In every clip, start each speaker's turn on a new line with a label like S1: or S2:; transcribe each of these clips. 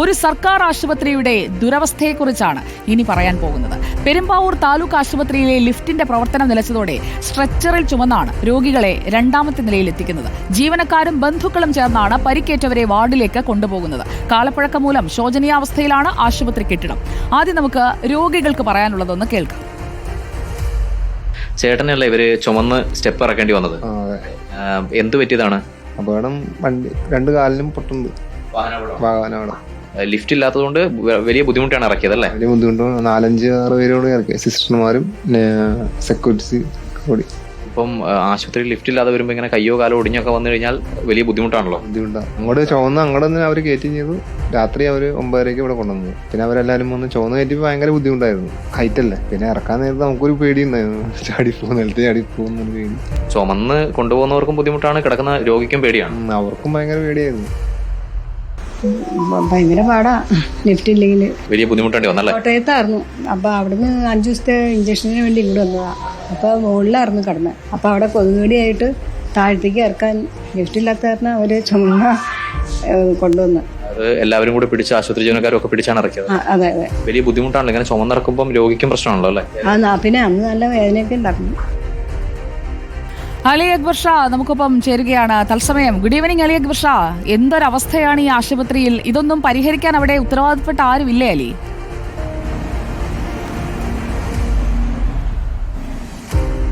S1: ഒരു സർക്കാർ ആശുപത്രിയുടെ ദുരവസ്ഥയെക്കുറിച്ചാണ് ഇനി പറയാൻ പോകുന്നത്. പെരുമ്പാവൂർ താലൂക്ക് ആശുപത്രിയിലെ ലിഫ്റ്റിന്റെ പ്രവർത്തനം നിലച്ചതോടെ സ്ട്രെച്ചറിൽ ചുമന്നാണ് രോഗികളെ രണ്ടാമത്തെ നിലയിൽ എത്തിക്കുന്നത്. ജീവനക്കാരും ബന്ധുക്കളും ചേർന്നാണ് പരിക്കേറ്റവരെ വാർഡിലേക്ക് കൊണ്ടുപോകുന്നത്. കാലപ്പഴക്കം മൂലം ശോചനീയാവസ്ഥയിലാണ് ആശുപത്രി കെട്ടിടം. ആദ്യം നമുക്ക് രോഗികൾക്ക് പറയാനുള്ളതൊന്ന് കേൾക്കാം.
S2: ചേട്ടനല്ലേ ഇവർ ചുമന്ന് സ്റ്റെപ്പ് ഇറക്കേണ്ടി വന്നത്? എന്ത് പറ്റിയതാണ്?
S3: അപകടം വണ്ടി രണ്ട് കാലിനും പൊട്ടുണ്ട്. വാഹനം
S2: ലിഫ്റ്റ് ഇല്ലാത്തതുകൊണ്ട് വലിയ ബുദ്ധിമുട്ടാണ് ഇറക്കിയത് അല്ലേ?
S3: വലിയ ബുദ്ധിമുട്ട് നാലഞ്ച് ആറ് പേരോട് ഇറക്കി സിസ്റ്റർമാരും സെക്യൂരിറ്റി കൂടി.
S2: ഇപ്പം ആശുപത്രിയിൽ ലിഫ്റ്റ് ഇല്ലാതെ വരുമ്പോൾ ഇങ്ങനെ കയ്യോ കാലോ ഒടിഞ്ഞൊക്കെ വന്നു കഴിഞ്ഞാൽ വലിയ ബുദ്ധിമുട്ടാണല്ലോ.
S3: ബുദ്ധിമുട്ടാണ് അങ്ങോട്ട് ചുവന്ന് അങ്ങോട്ട് തന്നെ അവർ കയറ്റി ചെയ്തു. രാത്രി അവർ ഒമ്പതരയ്ക്ക് ഇവിടെ കൊണ്ടുവന്നു. പിന്നെ അവരെല്ലാവരും വന്ന് ചുവന്ന് കയറ്റിയപ്പോൾ ഭയങ്കര ബുദ്ധിമുട്ടായിരുന്നു. ഹൈറ്റ് അല്ലേ? പിന്നെ ഇറക്കാൻ നേരത്ത് നമുക്കൊരു പേടി ഉണ്ടായിരുന്നു ചാടി പോകുന്ന നിലത്ത് ചാടി പേടി.
S2: ചുമന്ന് കൊണ്ടുപോകുന്നവർക്കും ബുദ്ധിമുട്ടാണ് കിടക്കുന്ന രോഗിക്കും പേടിയാണ്.
S3: അവർക്കും ഭയങ്കര പേടിയായിരുന്നു.
S4: ഭയങ്കര പാടാ. ലിഫ്റ്റ് ഇല്ലെങ്കിൽ
S2: വലിയ ബുദ്ധിമുട്ടേണ്ടി വന്നല്ലേ?
S4: കോട്ടയത്തായിരുന്നു. അപ്പൊ അവിടുന്ന് അഞ്ചു ദിവസത്തെ ഇഞ്ചക്ഷന് വേണ്ടി ഇങ്ങോട്ട് വന്നതാ. അപ്പൊ മുകളിലായിരുന്നു കിടന്നത് അപ്പൊ അവിടെ കൊതുകുകടിയായിട്ട് താഴത്തേക്ക് ഇറക്കാൻ ലിഫ്റ്റ് ഇല്ലാത്ത കാരണം അവർ ചുമന്ന കൊണ്ടുവന്നു.
S2: എല്ലാവരും കൂടെ പിടിച്ച് ആശുപത്രി ജീവനക്കാരൊക്കെ പിടിച്ചാണ് ഇറക്കിയത്.
S4: അതെ അതെ.
S2: വലിയ ബുദ്ധിമുട്ടാണല്ലോ. ഇങ്ങനെ ചുമന്നിറക്കുമ്പോൾ രോഗിക്കും പ്രശ്നമാണല്ലോ അല്ലേ?
S4: ആ പിന്നെ അന്ന് നല്ല വേദനയൊക്കെ ഉണ്ടായിരുന്നു.
S1: അലി അക്ബർ ഷാ നമുക്കൊപ്പം ചേരുകയാണ്. തത്സമയം ഗുഡ് ഈവനിങ് അലി അക്ബർ ഷാ. എന്തൊരവസ്ഥയാണ് ഈ ആശുപത്രിയിൽ? ഇതൊന്നും പരിഹരിക്കാൻ അവിടെ ഉത്തരവാദിത്തപ്പെട്ട ആരുമില്ലേ അലി?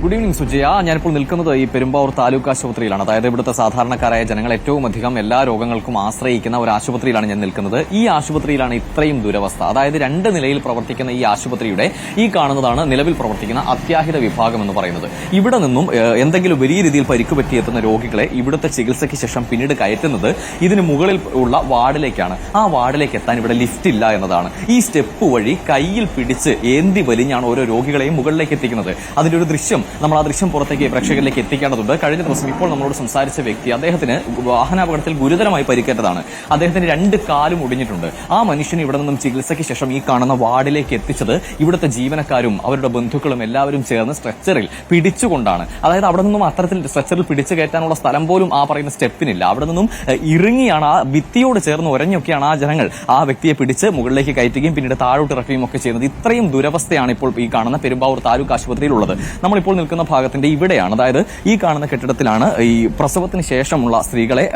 S5: Good evening Sujaya. ഞാനിപ്പോൾ നിൽക്കുന്നത് ഈ പെരുമ്പാവൂർ താലൂക്ക് ആശുപത്രിയിലാണ്. അതായത് ഇവിടുത്തെ സാധാരണക്കാരായ ജനങ്ങൾ ഏറ്റവും അധികം എല്ലാ രോഗങ്ങൾക്കും ആശ്രയിക്കുന്ന ഒരു ആശുപത്രിയിലാണ് ഞാൻ നിൽക്കുന്നത്. ഈ ആശുപത്രിയിലാണ് ഇത്രയും ദുരവസ്ഥ. അതായത് രണ്ട് നിലയിൽ പ്രവർത്തിക്കുന്ന ഈ ആശുപത്രിയുടെ ഈ കാണുന്നതാണ് നിലവിൽ പ്രവർത്തിക്കുന്ന അത്യാഹിത വിഭാഗം എന്ന് പറയുന്നത്. ഇവിടെ നിന്നും എന്തെങ്കിലും വലിയ രീതിയിൽ പരിക്ക് പറ്റിയെത്തുന്ന രോഗികളെ ഇവിടുത്തെ ചികിത്സയ്ക്ക് ശേഷം പിന്നീട് കയറ്റുന്നത് ഇതിന് മുകളിൽ ഉള്ള വാർഡിലേക്കാണ്. ആ വാർഡിലേക്ക് എത്താൻ ഇവിടെ ലിഫ്റ്റ് ഇല്ല എന്നതാണ്. ഈ സ്റ്റെപ്പ് വഴി കയ്യിൽ പിടിച്ച് ഏന്തി വലിഞ്ഞാണ് ഓരോ രോഗികളെയും മുകളിലേക്ക് എത്തിക്കുന്നത്. അതിന്റെ ഒരു ദൃശ്യം നമ്മൾ ആ ദൃശ്യം പുറത്തേക്ക് പ്രേക്ഷകരിലേക്ക് എത്തിക്കേണ്ടതുണ്ട്. കഴിഞ്ഞ ദിവസം ഇപ്പോൾ നമ്മളോട് സംസാരിച്ച വ്യക്തി അദ്ദേഹത്തിന് വാഹനാപകടത്തിൽ ഗുരുതരമായി പരിക്കേറ്റതാണ്. അദ്ദേഹത്തിന് രണ്ട് കാലും ഒടിഞ്ഞിട്ടുണ്ട്. ആ മനുഷ്യന് ഇവിടെ നിന്നും ചികിത്സയ്ക്ക് ശേഷം ഈ കാണുന്ന വാർഡിലേക്ക് എത്തിച്ചത് ഇവിടുത്തെ ജീവനക്കാരും അവരുടെ ബന്ധുക്കളും എല്ലാവരും ചേർന്ന് സ്ട്രെച്ചറിൽ പിടിച്ചുകൊണ്ടാണ്. അതായത് അവിടെ നിന്നും അത്തരത്തിൽ സ്ട്രെച്ചറിൽ പിടിച്ചു കയറ്റാനുള്ള സ്ഥലം പോലും ആ പറയുന്ന സ്റ്റെപ്പിനില്ല. അവിടെ നിന്നും ഇറങ്ങിയാണ് ആ ഭിത്തിയോട് ചേർന്ന് ഉരഞ്ഞൊക്കെയാണ് ആ ജനങ്ങൾ ആ വ്യക്തിയെ പിടിച്ച് മുകളിലേക്ക് കയറ്റുകയും പിന്നീട് താഴോട്ട് ഇറക്കുകയും ഒക്കെ ചെയ്യുന്നത്. ഇത്രയും ദുരവസ്ഥയാണ് ഇപ്പോൾ ഈ കാണുന്ന പെരുമ്പാവൂർ താലൂക്ക് ആശുപത്രിയിലുള്ളത്. നമ്മളിപ്പോൾ നിൽക്കുന്ന ഭാഗത്തിന്റെ ഇവിടെയാണ്. അതായത് ഈ കാണുന്ന കെട്ടിടത്തിലാണ് ഈ പ്രസവത്തിന് ശേഷമുള്ള സ്ത്രീകളെ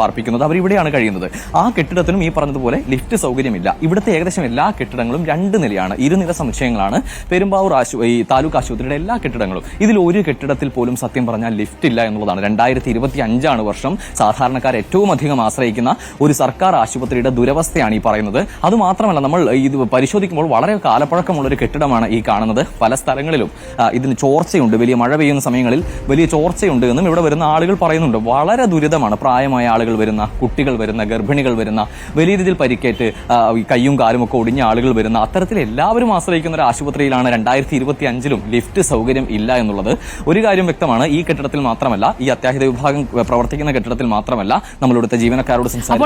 S5: പാർപ്പിക്കുന്നത്. അവർ ഇവിടെയാണ് കഴിയുന്നത്. ആ കെട്ടിടത്തിനും ഈ പറഞ്ഞതുപോലെ ലിഫ്റ്റ് സൗകര്യമില്ല. ഇവിടുത്തെ ഏകദേശം എല്ലാ കെട്ടിടങ്ങളും രണ്ട് നിലയാണ്. ഇരുനില സമുച്ചയങ്ങളാണ്. പെരുമ്പാവൂർ ആശു ഈ താലൂക്ക് ആശുപത്രിയുടെ എല്ലാ കെട്ടിടങ്ങളും. ഇതിൽ ഒരു കെട്ടിടത്തിൽ പോലും സത്യം പറഞ്ഞാൽ ലിഫ്റ്റ് ഇല്ല എന്നുള്ളതാണ്. രണ്ടായിരത്തി ഇരുപത്തി അഞ്ചാണ് വർഷം. സാധാരണക്കാർ ഏറ്റവും അധികം ആശ്രയിക്കുന്ന ഒരു സർക്കാർ ആശുപത്രിയുടെ ദുരവസ്ഥയാണ് ഈ പറയുന്നത്. അതുമാത്രമല്ല നമ്മൾ ഇത് പരിശോധിക്കുമ്പോൾ വളരെ കാലപ്പഴക്കമുള്ള ഒരു കെട്ടിടമാണ് ഈ കാണുന്നത്. പല സ്ഥലങ്ങളിലും ഇതിന് ചോർച്ചയുണ്ട്. വലിയ മഴ പെയ്യുന്ന സമയങ്ങളിൽ വലിയ ചോർച്ചയുണ്ട് എന്നും ഇവിടെ വരുന്ന ആളുകൾ പറയുന്നുണ്ട്. വളരെ ദുരിതമാണ് പ്രായമായ ആളുകൾ വരുന്ന കുട്ടികൾ വരുന്ന ഗർഭിണികൾ വരുന്ന വലിയ രീതിയിൽ പരിക്കേറ്റ് കൈയും കാലും ഒക്കെ ഒടിഞ്ഞ ആളുകൾ വരുന്ന അത്തരത്തിൽ എല്ലാവരും ആശ്രയിക്കുന്ന ഒരു ആശുപത്രിയിലാണ് രണ്ടായിരത്തി ഇരുപത്തി അഞ്ചിലും ലിഫ്റ്റ് സൗകര്യം ഇല്ല എന്നുള്ളത്. ഒരു കാര്യം വ്യക്തമാണ് ഈ കെട്ടിടത്തിൽ മാത്രമല്ല ഈ അത്യാഹിത വിഭാഗം പ്രവർത്തിക്കുന്ന കെട്ടിടത്തിൽ മാത്രമല്ല നമ്മളിവിടുത്തെ ജീവനക്കാരോട് സംസാരിച്ചു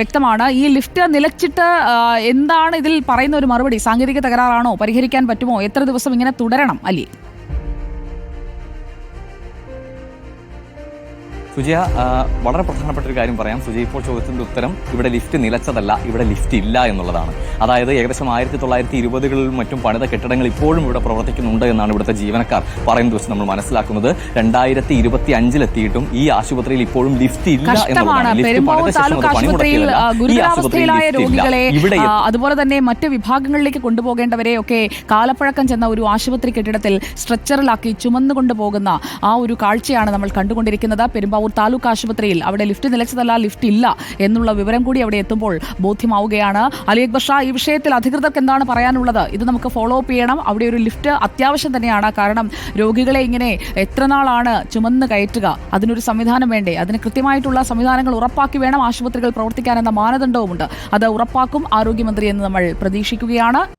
S1: വ്യക്തമാണ്. ഈ ലിഫ്റ്റ് നിലച്ചിട്ട് എന്താണ് ഇതിൽ പറയുന്ന ഒരു മറുപടി? സാങ്കേതിക തകരാറാണോ? പരിഹരിക്കാൻ പറ്റുമോ? എത്ര ദിവസം ഇങ്ങനെ തുടരണം അല്ലേ
S5: സുജയ വളരെ പ്രധാനപ്പെട്ട ഒരു കാര്യം പറയാം. സുജയ ഇപ്പോൾ ചോദ്യത്തിന്റെ ഉത്തരം ഇവിടെ ലിഫ്റ്റ് നിലച്ചതല്ല ഇവിടെ ലിഫ്റ്റ് ഇല്ല എന്നുള്ളതാണ്. അതായത് ഏകദേശം ആയിരത്തി തൊള്ളായിരത്തി ഇരുപതുകളിലും മറ്റും പണിത കെട്ടിടങ്ങൾ ഇപ്പോഴും ഇവിടെ പ്രവർത്തിക്കുന്നുണ്ട് എന്നാണ് ഇവിടുത്തെ ജീവനക്കാർ പറയുന്നത് ദിവസം നമ്മൾ മനസ്സിലാക്കുന്നത്. രണ്ടായിരത്തി ഇരുപത്തി അഞ്ചിലെത്തിയിട്ടും ഈ ആശുപത്രിയിൽ ഇപ്പോഴും ലിഫ്റ്റ് ഇല്ല എന്നുള്ളതാണ്. ഇവിടെ
S1: അതുപോലെ തന്നെ മറ്റ് വിഭാഗങ്ങളിലേക്ക് കൊണ്ടുപോകേണ്ടവരെ ഒക്കെ കാലപ്പഴക്കം ചെന്ന ഒരു ആശുപത്രി കെട്ടിടത്തിൽ സ്ട്രെച്ചറിലാക്കി ചുമന്നുകൊണ്ട് പോകുന്ന ആ ഒരു കാഴ്ചയാണ് നമ്മൾ കണ്ടുകൊണ്ടിരിക്കുന്നത്. പെരുമ്പാവൂർ താലൂക്ക് ആശുപത്രിയിൽ അവിടെ ലിഫ്റ്റ് നിലച്ചതല്ല ലിഫ്റ്റ് ഇല്ല എന്നുള്ള വിവരം കൂടി അവിടെ എത്തുമ്പോൾ ബോധ്യമാവുകയാണ്. അലി അക്ബർ ഷാ ഈ വിഷയത്തിൽ അധികൃതർക്ക് എന്താണ് പറയാനുള്ളത്? ഇത് നമുക്ക് ഫോളോ അപ്പ് ചെയ്യണം. അവിടെ ഒരു ലിഫ്റ്റ് അത്യാവശ്യം തന്നെയാണ്. കാരണം രോഗികളെ ഇങ്ങനെ എത്ര നാളാണ് ചുമന്ന് കയറ്റുക? അതിനൊരു സംവിധാനം വേണ്ടേ? അതിന് കൃത്യമായിട്ടുള്ള സംവിധാനങ്ങൾ ഉറപ്പാക്കി വേണം ആശുപത്രികൾ പ്രവർത്തിക്കാൻ എന്ന മാനദണ്ഡവുമുണ്ട്. അത് ഉറപ്പാക്കും ആരോഗ്യമന്ത്രി എന്ന് നമ്മൾ പ്രതീക്ഷിക്കുകയാണ്.